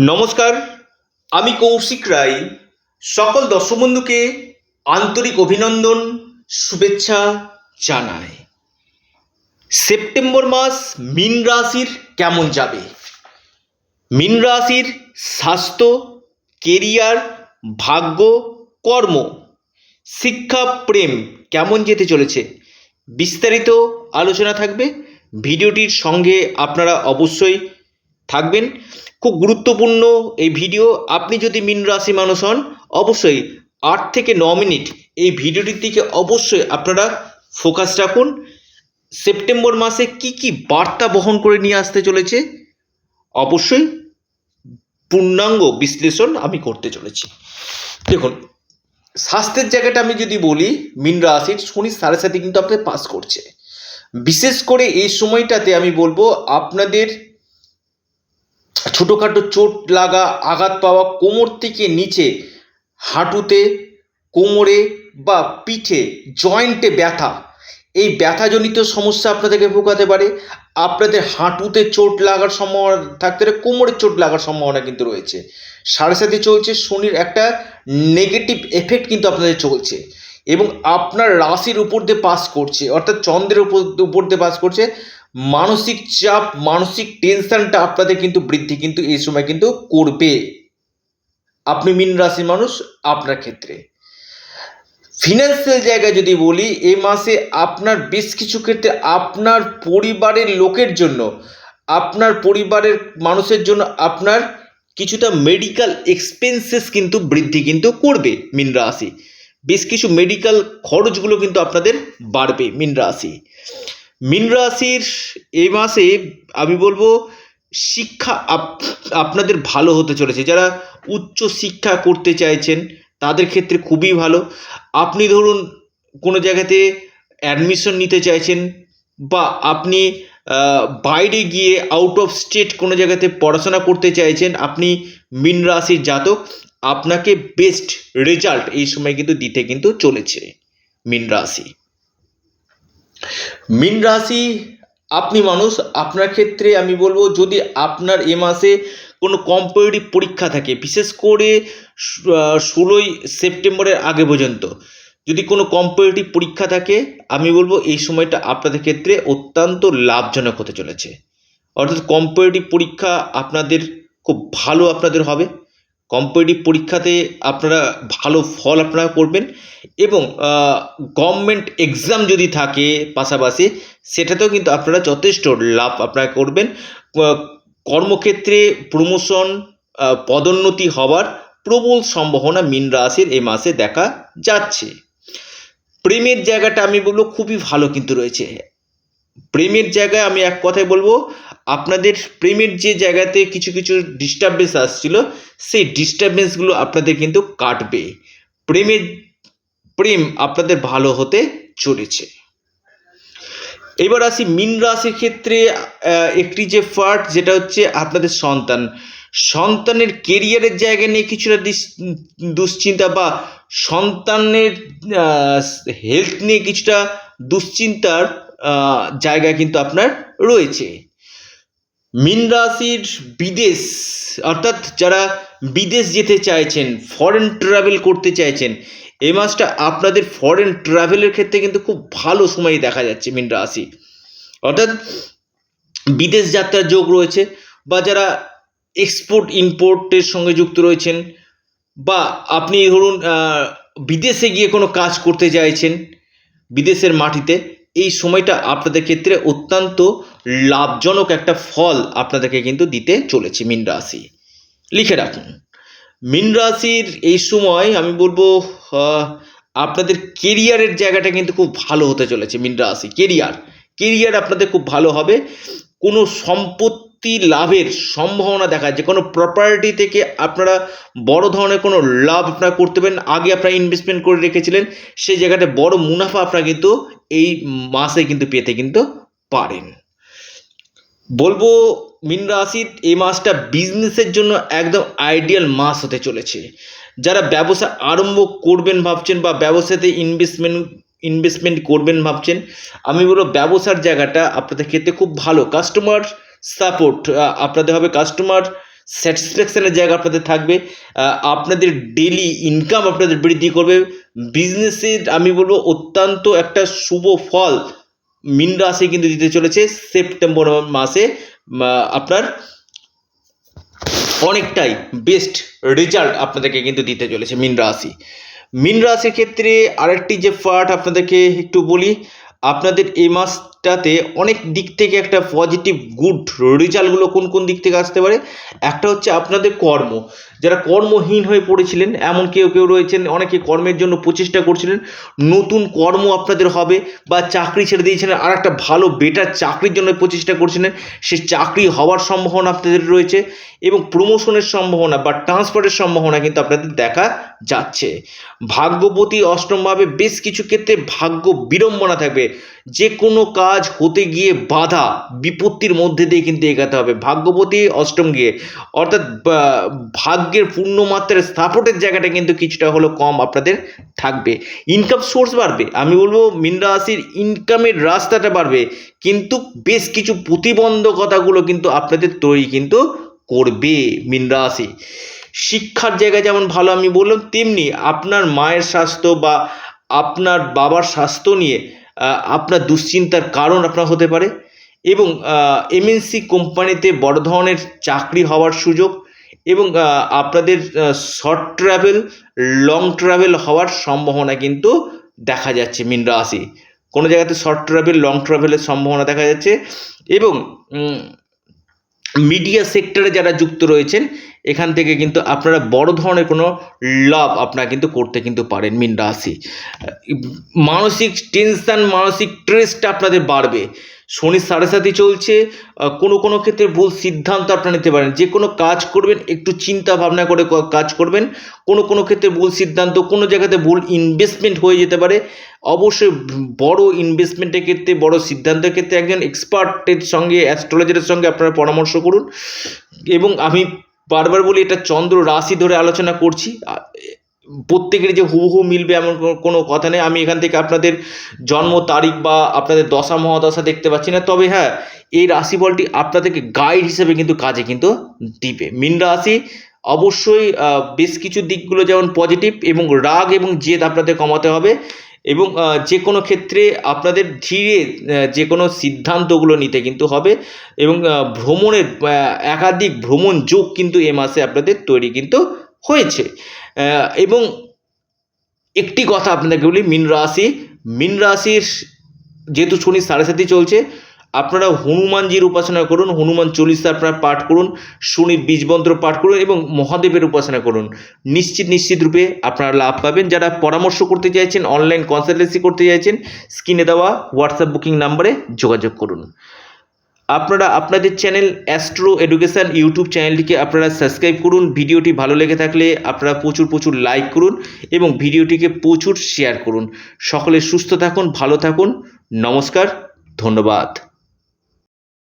নমস্কার, আমি কৌশিক রায়। সকল দর্শক বন্ধুকে আন্তরিক অভিনন্দন, শুভেচ্ছা জানাই। সেপ্টেম্বর মাস মিন রাশির কেমন যাবে? মিন রাশির স্বাস্থ্য, কেরিয়ার, ভাগ্য, কর্ম, শিক্ষা, প্রেম কেমন যেতে চলেছে? বিস্তারিত আলোচনা থাকবে। ভিডিওটির সঙ্গে আপনারা অবশ্যই থাকবেন। খুব গুরুত্বপূর্ণ এই ভিডিও। আপনি যদি মিন রাশি মানুষ হন, অবশ্যই আট থেকে ন মিনিট এই ভিডিওটির দিকে অবশ্যই আপনারা ফোকাস রাখুন। সেপ্টেম্বর মাসে কি কি বার্তা বহন করে নিয়ে আসতে চলেছে, অবশ্যই পূর্ণাঙ্গ বিশ্লেষণ আমি করতে চলেছি। দেখুন, স্বাস্থ্যের জায়গাটা আমি যদি বলি, মিন রাশির শনি সাড়ে সাথে কিন্তু আপনাদের পাস করছে। বিশেষ করে এই সময়টাতে আমি বলব, আপনাদের ছোটোখাটো চোট লাগা আঘাত পাওয়া কোমর থেকে নিচে, হাঁটুতে, কোমরে বা পিঠে জয়েন্টে ব্যথা। এই ব্যথাজনিত সমস্যা আপনাদেরকে ভোগাতে পারে। আপনাদের হাঁটুতে চোট লাগার সম্ভাবনা থাকতে পারে, কোমরে চোট লাগার সম্ভাবনা কিন্তু রয়েছে। সাড়ে সাথে চলছে, শনির একটা নেগেটিভ এফেক্ট কিন্তু আপনাদের চলছে। এবং আপনার রাশির উপর দিয়ে পাস করছে, অর্থাৎ চন্দ্রের উপর উপর দিয়ে পাস করছে। মানসিক চাপ, মানসিক টেনশনটা আপনাদের কিন্তু বৃদ্ধি কিন্তু এই সময় কিন্তু করবে। আপনি মিন রাশির মানুষ, আপনার ক্ষেত্রে। ফিনান্সিয়াল জায়গায় যদি বলি, এ মাসে আপনার বেশ কিছু ক্ষেত্রে আপনার পরিবারের লোকের জন্য, আপনার পরিবারের মানুষের জন্য আপনার কিছুটা মেডিকেল এক্সপেন্সেস কিন্তু বৃদ্ধি কিন্তু করবে মিন রাশি। বেশ কিছু মেডিকেল খরচগুলো কিন্তু আপনাদের বাড়বে মিন রাশি। মিন রাশির এই মাসে আমি বলব শিক্ষা আপ- আপনাদের ভালো হতে চলেছে। যারা উচ্চ শিক্ষা করতে চাইছেন, তাদের ক্ষেত্রে খুবই ভালো। আপনি ধরুন কোনো জায়গাতে অ্যাডমিশন নিতে চাইছেন বা আপনি বাইরে গিয়ে আউট অফ স্টেট কোনো জায়গাতে পড়াশোনা করতে চাইছেন, আপনি মিন রাশির জাতক, আপনাকে বেস্ট রেজাল্ট এই সময় কিন্তু দিতে কিন্তু চলেছে মিন রাশি। মিন রাশি, আপনি মানুষ, আপনার ক্ষেত্রে আমি বলব যদি আপনার এ মাসে কোনো কম্পিটিটিভ পরীক্ষা থাকে, বিশেষ করে ষোলোই সেপ্টেম্বরের আগে পর্যন্ত, যদি কোনো কম্পিটিটিভ পরীক্ষা থাকে, আমি বলব এই সময়টা আপনাদের ক্ষেত্রে অত্যন্ত লাভজনক হতে চলেছে। অর্থাৎ কম্পিটিটিভ পরীক্ষা আপনাদের খুব ভালো আপনাদের হবে। কম্পিটিটিভ পরীক্ষাতে আপনারা ভালো ফল আপনারা করবেন এবং গভর্নমেন্ট এক্সাম যদি থাকে পাশাপাশি, সেটাতেও কিন্তু আপনারা যথেষ্ট লাভ আপনারা করবেন। কর্মক্ষেত্রে প্রমোশন পদোন্নতি হওয়ার প্রবল সম্ভাবনা মিন রাশির এই মাসে দেখা যাচ্ছে। প্রেমের জায়গাটা আমি বলব খুবই ভালো কিন্তু রয়েছে। প্রেমের জায়গায় আমি এক কথায় বলব আপনাদের প্রেমের যে জায়গাতে কিছু কিছু ডিস্টারবেন্স আসছিল, সেই ডিস্টারবেন্সগুলো আপনাদের কিন্তু কাটবে। প্রেমের প্রেম আপনাদের ভালো হতে চলেছে। এবার আসি মিন রাশির ক্ষেত্রে একটি যে ফার্ট যেটা হচ্ছে আপনাদের সন্তান। সন্তানের কেরিয়ারের জায়গা নিয়ে কিছুটা দুশ্চিন্তা বা সন্তানের হেলথ নিয়ে কিছুটা দুশ্চিন্তার জায়গা কিন্তু আপনার রয়েছে। মিন রাশির বিদেশ, অর্থাৎ যারা বিদেশ যেতে চাইছেন ফরেন ট্রাভেল করতে চাইছেন, এই মাসটা আপনাদের ফরেন ট্রাভেলের ক্ষেত্রে কিন্তু খুব ভালো সময় দেখা যাচ্ছে মিন রাশি। অর্থাৎ বিদেশ যাত্রার যোগ রয়েছে, বা যারা এক্সপোর্ট ইম্পোর্টের সঙ্গে যুক্ত রয়েছেন, বা আপনি ধরুন বিদেশে গিয়ে কোনো কাজ করতে চাইছেন, বিদেশের মাটিতে এই সময়টা আপনাদের ক্ষেত্রে অত্যন্ত লাভজনক একটা ফল আপনাদেরকে কিন্তু দিতে চলেছে মিন রাশি। লিখে রাখুন। মিন রাশির এই সময় আমি বলব আপনাদের কেরিয়ারের জায়গাটা কিন্তু খুব ভালো হতে চলেছে মিন রাশি। কেরিয়ার কেরিয়ার আপনাদের খুব ভালো হবে। কোনো সম্পত্তি লাভের সম্ভাবনা দেখা যে কোনো প্রপার্টি থেকে আপনারা বড় ধরনের কোনো লাভ আপনারা করতে পারেন। আগে আপনারা ইনভেস্টমেন্ট করে রেখেছিলেন, সেই জায়গাটা বড় মুনাফা আপনারা কিন্তু এই মাসে কিন্তু পেতে কিন্তু পারেন। বলব মিন রাশির এই মাসটা বিজনেসের জন্য একদম আইডিয়াল মাস হতে চলেছে। যারা ব্যবসা আরম্ভ করবেন ভাবছেন বা ব্যবসাতে ইনভেস্টমেন্ট ইনভেস্টমেন্ট করবেন ভাবছেন, আমি বলব ব্যবসার জায়গাটা আপনাদের ক্ষেত্রে খুব ভালো। কাস্টমার সাপোর্ট আপনাদের হবে কাস্টমার স্যাটিসফ্যাকশানের জায়গা আপনাদের থাকবে। আপনাদের ডেলি ইনকাম আপনাদের বৃদ্ধি করবে। বিজনেসের আমি বলব, অত্যন্ত একটা শুভ ফল মিন রাশি কিন্তু দিতে চলেছে সেপ্টেম্বর মাসে। আপনার অনেকটাই বেস্ট রেজাল্ট আপনাদেরকে কিন্তু দিতে চলেছে মিন রাশি। মিন রাশির ক্ষেত্রে আরেকটি যে পার্ট আপনাদেরকে একটু বলি, আপনাদের এই মাসটাতে অনেক দিক থেকে একটা পজিটিভ গুড রেজাল্টগুলো কোন কোন দিক থেকে আসতে পারে? একটা হচ্ছে আপনাদের কর্ম। যারা কর্মহীন হয়ে পড়েছিলেন, এমন কেউ কেউ রয়েছেন, অনেকে কর্মের জন্য প্রচেষ্টা করছিলেন, নতুন কর্ম আপনাদের হবে বা চাকরি ছেড়ে দিয়েছিলেন আর একটা ভালো বেটার চাকরির জন্য প্রচেষ্টা করছিলেন, সে চাকরি হওয়ার সম্ভাবনা আপনাদের রয়েছে এবং প্রমোশনের সম্ভাবনা বা ট্রান্সফারের সম্ভাবনা কিন্তু আপনাদের দেখা যাচ্ছে। ভাগ্যবতী অষ্টমভাবে বেশ কিছু ক্ষেত্রে ভাগ্য বিড়ম্বনা থাকবে। যে কোনো কাজ হতে গিয়ে বাধা বিপত্তির মধ্যে দিয়ে কিন্তু এগাতে হবে। ভাগ্যবতী অষ্টম গিয়ে অর্থাৎ ভাগ্যের পূর্ণ মাত্রার সাপোর্টের জায়গাটা কিন্তু কিছুটা হলো কম আপনাদের থাকবে। ইনকাম সোর্স বাড়বে। আমি বলব, মীন রাশির ইনকামের রাস্তাটা বাড়বে। কিন্তু বেশ কিছু প্রতিবন্ধকতাগুলো কিন্তু আপনাদের তৈরি কিন্তু করবে মীন রাশি। শিক্ষার জায়গায় যেমন ভালো আমি বললাম, তেমনি আপনার মায়ের স্বাস্থ্য বা আপনার বাবার স্বাস্থ্য নিয়ে আপনার দুশ্চিন্তার কারণ আপনার হতে পারে এবং এমএনসি কোম্পানিতে বড় ধরনের চাকরি হওয়ার সুযোগ এবং আপনাদের শর্ট ট্রাভেল লং ট্রাভেল হওয়ার সম্ভাবনা কিন্তু দেখা যাচ্ছে মিন রাশি। কোনো জায়গাতে শর্ট ট্রাভেল লং ট্রাভেলের সম্ভাবনা দেখা যাচ্ছে এবং মিডিয়া সেক্টরে যারা যুক্ত রয়েছেন, এখান থেকে কিন্তু আপনারা বড় ধরনের কোনো লাভ আপনারা কিন্তু করতে কিন্তু পারেন মিন রাশি। মানসিক টেনশান মানসিক স্ট্রেসটা আপনাদের বাড়বে। শনি সাড়ে সাথে চলছে কোনো কোনো ক্ষেত্রে ভুল সিদ্ধান্ত আপনারা নিতে পারেন। যে কোনো কাজ করবেন, একটু চিন্তা ভাবনা করে কাজ করবেন। কোনো কোনো ক্ষেত্রে ভুল সিদ্ধান্ত, কোনো জায়গাতে ভুল ইনভেস্টমেন্ট হয়ে যেতে পারে। অবশ্যই বড় ইনভেস্টমেন্টের ক্ষেত্রে, বড় সিদ্ধান্তের ক্ষেত্রে একজন এক্সপার্টের সঙ্গে অ্যাস্ট্রোলজারের সঙ্গে আপনারা পরামর্শ করুন। এবং আমি বারবার বলি, এটা চন্দ্র রাশি ধরে আলোচনা করছি। প্রত্যেকের যে হুবহু মিলবে এমন কোনো- কোনো কথা নেই। আমি এখান থেকে আপনাদের জন্ম তারিখ বা আপনাদের দশা মহাদশা দেখতে পাচ্ছি না। তবে হ্যাঁ এই রাশিফলটি আপনাদেরকে গাইড হিসেবে কিন্তু কাজে কিন্তু দিবে। মিন রাশি অবশ্যই বেশ কিছু দিকগুলো যেমন পজিটিভ এবং রাগ এবং জেদ আপনাদের কমাতে হবে এবং যে কোনো ক্ষেত্রে আপনাদের ধীরে যে কোনো সিদ্ধান্তগুলো নিতে কিন্তু হবে এবং ভ্রমণের একাধিক ভ্রমণ যোগ কিন্তু এ মাসে আপনাদের তৈরি কিন্তু হয়েছে। এবং একটি কথা আপনাদেরকে বলি, মিন রাশি, মিন রাশির যেহেতু শনি সাড়ে সাথে চলছে, আপনারা হনুমানজির উপাসনা করুন, হনুমান চল্লিশা আপনারা পাঠ করুন, শনির বীজমন্ত্র পাঠ করুন এবং মহাদেবের উপাসনা করুন। নিশ্চিত নিশ্চিত রূপে আপনারা লাভ পাবেন। যারা পরামর্শ করতে চাইছেন অনলাইন কনসালটেন্সি করতে চাইছেন স্ক্রিনে দেওয়া হোয়াটসঅ্যাপ বুকিং নাম্বারে যোগাযোগ করুন। আপনারা আপনাদের চ্যানেল অ্যাস্ট্রো এডুকেশান ইউটিউব চ্যানেলটিকে আপনারা সাবস্ক্রাইব করুন, ভিডিওটি ভালো লেগে থাকলে আপনারা প্রচুর প্রচুর লাইক করুন এবং ভিডিওটিকে প্রচুর শেয়ার করুন। সকলে সুস্থ থাকুন, ভালো থাকুন। নমস্কার, ধন্যবাদ।